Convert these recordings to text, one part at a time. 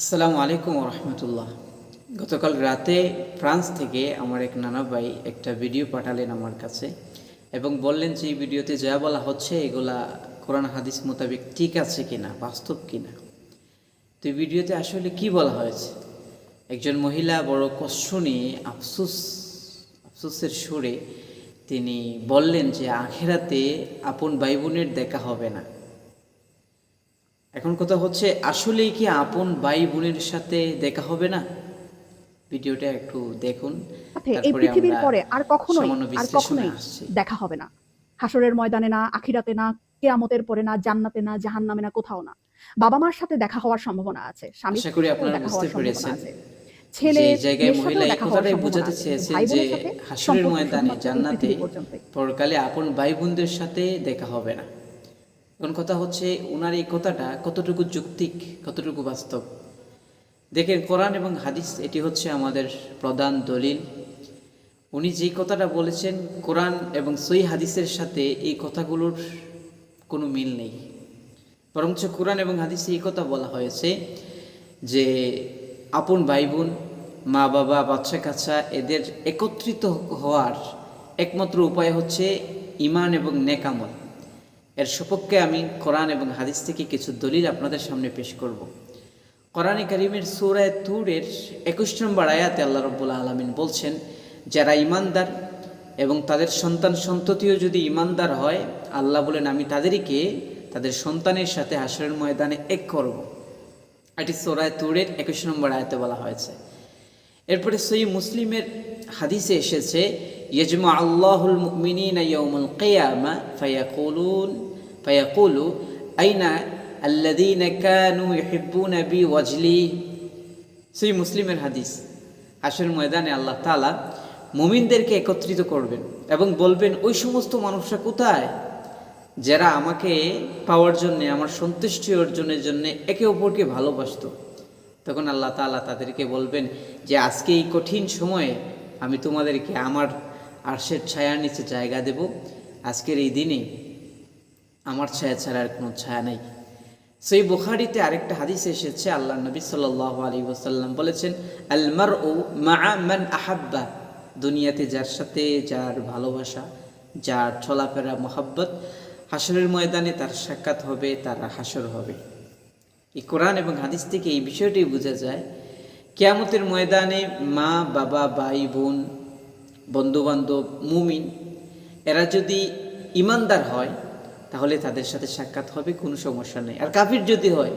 আসসালামু আলাইকুম রহমতুল্লাহ গতকাল রাতে ফ্রান্স থেকে আমার এক নানা ভাই একটা ভিডিও পাঠালেন আমার কাছে এবং বললেন যে, এই ভিডিওতে যা বলা হচ্ছে, এগুলা কোরআন হাদিস মোতাবেক ঠিক আছে কিনা, বাস্তব কিনা? তো এই ভিডিওতে আসলে কি বলা হয়েছে? একজন মহিলা বড় কষ্ট নিয়ে আফসোস, আফসোসের সুরে তিনি বললেন যে, আখেরাতে আপন ভাই বোনের দেখা হবে না। এখন কথা হচ্ছে আসলেই কি আপন ভাই বোনের সাথে দেখা হবে না? ভিডিওটা একটু দেখুন এই পৃথিবীর পরে আর কখনোই আর কখনোই দেখা হবে না। হাসরের ময়দানে না আখিরাতে না কেয়ামতের পরে না জান্নাতে না জাহান্নামে না কোথাও না। বাবা মার সাথে দেখা হওয়ার সম্ভাবনা আছে স্বামীর আশা করি আপনারা দেখা বুঝতে হওয়ার সম্ভাবনা পেরেছেন আছে। ছেলে জায়গায় মহিলা এই কথাটাই বোঝাতে ভাই যে হাসরের ময়দানে জান্নাতে পরকালে আপন ভাই বোনদের সাথে দেখা হবে না। এখন কথা হচ্ছে ওনার এই কথাটা কতটুকু যৌক্তিক, কতটুকু বাস্তব? দেখেন, কোরআন এবং হাদিস এটি হচ্ছে আমাদের প্রধান দলিল। উনি যেই কথাটা বলেছেন, কোরআন এবং সই হাদিসের সাথে এই কথাগুলোর কোনো মিল নেই। বরঞ্চ কোরআন এবং হাদিসে এই কথা বলা হয়েছে যে আপন ভাই বোন মা বাবা, বাচ্চা কাচ্চা এদের একত্রিত হওয়ার একমাত্র উপায় হচ্ছে ইমান এবং নেকামল এর সপক্ষে আমি কোরআন এবং হাদিস থেকে কিছু দলিল আপনাদের সামনে পেশ করব। কোরআনে কারিমের সুরায় তুরের একুশ নম্বর আয়াতে আল্লাহ রব্বুল আলমিন বলছেন, যারা ইমানদার এবং তাদের সন্তান সন্ততিও যদি ইমানদার হয়, আল্লাহ বলেন, আমি তাদেরকে তাদের সন্তানের সাথে হাসরের ময়দানে এক করব। এটি সোরায় তুরের একুশ নম্বর আয়াতে বলা হয়েছে। এরপরে সই মুসলিমের হাদিসে এসেছে ইয়জমা আল্লাহুল মুমিনিনা ইয়াউমুল কিয়ামা ফায়াকুলুন ফায়াকুলু আইনা আল্লাযীনা কানু ইউহিব্বুনা বি ওয়াজলি সই মুসলিমের হাদিস হাসরের ময়দানে আল্লাহ তাআলা মুমিনদেরকে একত্রিত করবেন এবং বলবেন, ওই সমস্ত মানুষরা কোথায়? যারা আমাকে পাওয়ার জন্য, আমার সন্তুষ্টি অর্জনের জন্য একে অপরকে ভালোবাসতো। তখন আল্লাহ তাআলা তাদেরকে বলবেন যে, আজকে এই কঠিন সময়ে আমি তোমাদেরকে আমার আরশের ছায়ার নিচে জায়গা দেব। আজকের এই দিনে আমার ছায়া ছাড়া আর কোনো ছায়া নাই। সেই বুখারিতে আরেকটা হাদিস এসেছে আল্লাহ নবী সাল্লাহ আলী ওসাল্লাম বলেছেন আলমার ও মা মান আহাব্বা। দুনিয়াতে যার সাথে যার ভালোবাসা, যার চলাফেরা মোহাব্বত, হাসরের ময়দানে তার সাক্ষাৎ হবে, তার হাসর হবে। এই কোরআন এবং হাদিস থেকে এই বিষয়টি বোঝা যায়, কেয়ামতের ময়দানে মা, বাবা, ভাই, বোন বন্ধুবান্ধব, মুমিন, এরা যদি ইমানদার হয়, তাহলে তাদের সাথে সাক্ষাৎ হবে, কোনো সমস্যা নেই। আর কাফির যদি হয়,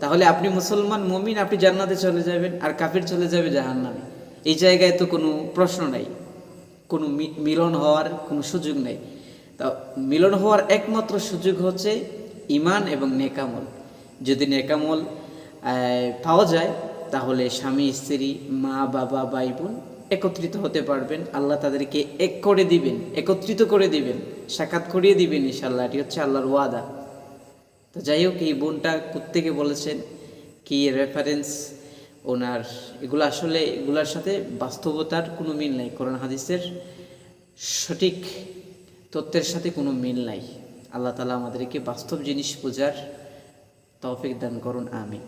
তাহলে আপনি মুসলমান, মুমিন, আপনি জান্নাতে চলে যাবেন, আর কাফির চলে যাবে জাহান্নামে। এই জায়গায় তো কোনো প্রশ্ন নাই। কোনো মিলন হওয়ার কোনো সুযোগ নেই। তা মিলন হওয়ার একমাত্র সুযোগ হচ্ছে ইমান এবং নেকামল। যদি নেকামল পাওয়া যায়, তাহলে স্বামী, স্ত্রী, মা, বাবা, ভাই, বোন একত্রিত হতে পারবেন। আল্লাহ তাদেরকে এক করে দিবেন, একত্রিত করে দিবেন, সাক্ষাৎ করিয়ে দিবেন ইনশাল্লাহ এটি হচ্ছে আল্লাহর ওয়াদা। তো যাই হোক, এই বোনটা প্রত্যেকে বলেছেন কি রেফারেন্স ওনার, এগুলো আসলে, এগুলার সাথে বাস্তবতার কোনো মিল নাই। কোরআন হাদিসের সঠিক তথ্যের সাথে কোনো মিল নাই। আল্লাহ তালা আমাদেরকে বাস্তব জিনিস বোঝার তৌফিক দান করুন আমি